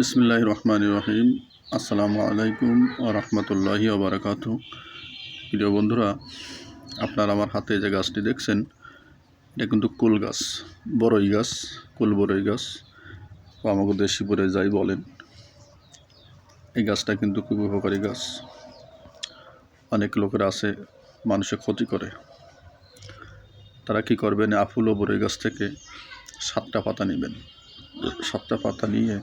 বিসমিল্লাহ রহমান রহিম আসসালামু আলাইকুম ও রহমতুল্লাহি প্রিয় বন্ধুরা, আপনারা আমার হাতে যে গাছটি দেখছেন, এটা কিন্তু কুল গাছ বড়ই গাছ, কুল বড়ই গাছ ও আমাকে দেশিপুরে যাই বলেন। এই গাছটা কিন্তু খুব উপকারী গাছ। অনেক লোকেরা আছে মানুষের ক্ষতি করে। তারা কি করবেন আফুল ও বড়ই গাছ থেকে সাতটা পাতা নেবেন। সাতটা পাতা নিয়ে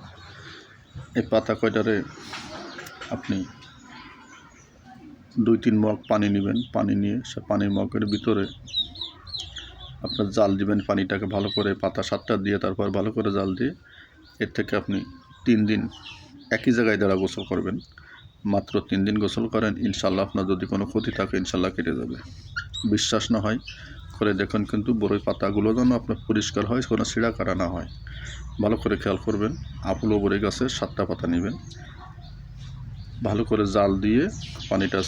এই পাতা কয়টারে আপনি দুই, তিন মগ পানি নেবেন, পানি নিয়ে সে পানির মগের ভিতরে আপনার জাল দিবেন পানিটাকে ভালো করে, পাতা সাতটা দিয়ে তারপর ভালো করে জাল দিয়ে এর থেকে আপনি তিন দিন একই জায়গায় দ্বারা গোসল করবেন। মাত্র তিন দিন গোসল করেন ইনশাল্লাহ আপনার যদি কোনো ক্ষতি থাকে ইনশাল্লাহ কেটে যাবে। বিশ্বাস না হয় করে দেখুন কিন্তু বড়ই পাতাগুলো যেন আপনার পরিষ্কার হয় কোনো ছিঁড়া কাটা না হয়। ভালো করে খেয়াল করবেন আপুল বড়ি গাছের সাতটা পাতা নেবেন। ভালো করে জাল দিয়ে পানিটা,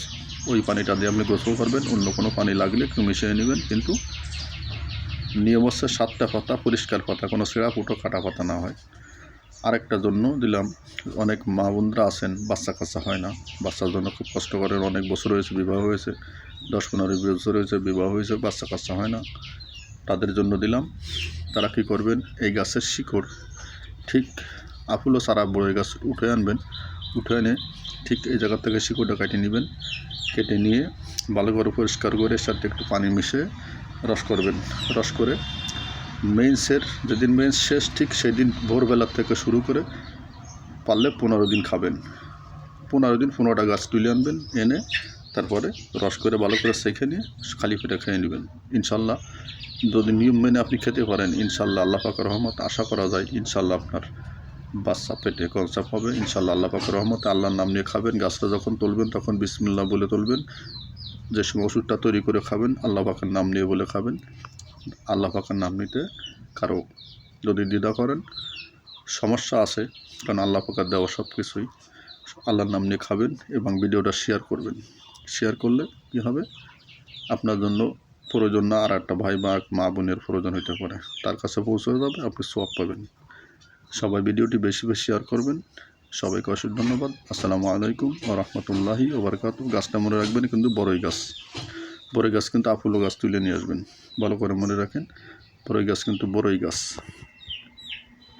ওই পানিটা দিয়ে আপনি গোসল করবেন, অন্য কোনো পানি লাগলে একটু মিশিয়ে নেবেন, কিন্তু নিয়ম হচ্ছে সাতটা পাতা পরিষ্কার পাতা, কোনো ছেঁড়া ফুটো কাটা পাতা না হয়। আরেকটা জন্য দিলাম। অনেক মা বোনরা আছেন, বাচ্চা কাচ্চা হয় না। বাচ্চার জন্য খুব কষ্ট করেন, অনেক বছর হয়েছে বিবাহ হয়েছে, দশ পনেরো বছর হয়েছে বিবাহ হয়েছে, বাচ্চা কাচ্চা হয় না। তাদের জন্য দিলাম। তারা কী করবেন? এই গাছের শিকড়। ঠিক আফুলো সারা বড়ই গাছ উঠে আনবেন। উঠে এনে ঠিক এই জায়গা থেকে শিকড়টা কেটে নেবেন। কেটে নিয়ে ভালো করে পরিষ্কার করে সাথে একটু পানি মিশে রস করবেন। রস করে মেন্সের যেদিন মেন্স শেষ, ঠিক সেই দিন ভোরবেলার থেকে শুরু করে পারলে পনেরো দিন খাবেন। পনেরো দিন পনেরোটা গাছ তুলে আনবেন, এনে তারপরে রস করে ভালো করে সেখে নিয়ে খালি পেটে খেয়ে নেবেন। ইনশাল্লাহ যদি নিয়ম মেনে আপনি খেতে পারেন, ইনশাল্লাহ আল্লাহ পাক রহমত আশা করা যায়, ইনশাল্লাহ আপনার বাচ্চা পেটে কনসেপ্ট হবে, ইনশাল্লাহ আল্লাহ পাক রহমত আল্লাহর নাম নিয়ে খাবেন, গাছটা যখন তুলবেন তখন বিসমিল্লাহ বলে তুলবেন, যে সময় ওষুধটা তৈরি করে খাবেন, আল্লাহ পাকের নাম নিয়ে বলে খাবেন। আল্লাহ পাকের নাম নিতে কারও যদি দ্বিধা করেন, সমস্যা আছে, কারণ আল্লাহ পাকের দেওয়া সব কিছুই আল্লাহর নাম নিয়ে খাবেন এবং ভিডিওটা শেয়ার করবেন। শেয়ার করলে কী হবে? আপনার জন্য প্রয়োজন না, আর একটা ভাই বা মা বোনের প্রয়োজন হইতে পারে। তার কাছে পৌঁছে যাবে, আপনি সোয়াব পাবেন। সবাই ভিডিওটি বেশি বেশি শেয়ার করবেন। সবাইকে অশেষ ধন্যবাদ। আসসালামু আলাইকুম ও রহমতুল্লাহি ওবরকাত গাছটা মনে রাখবেন, কিন্তু বড়ই গাছ। বড়ই গাছ কিন্তু আফুলো গাছ তুলে নিয়ে আসবেন। ভালো করে মনে রাখেন, বড়ই গাছ কিন্তু বড়ই গাছ।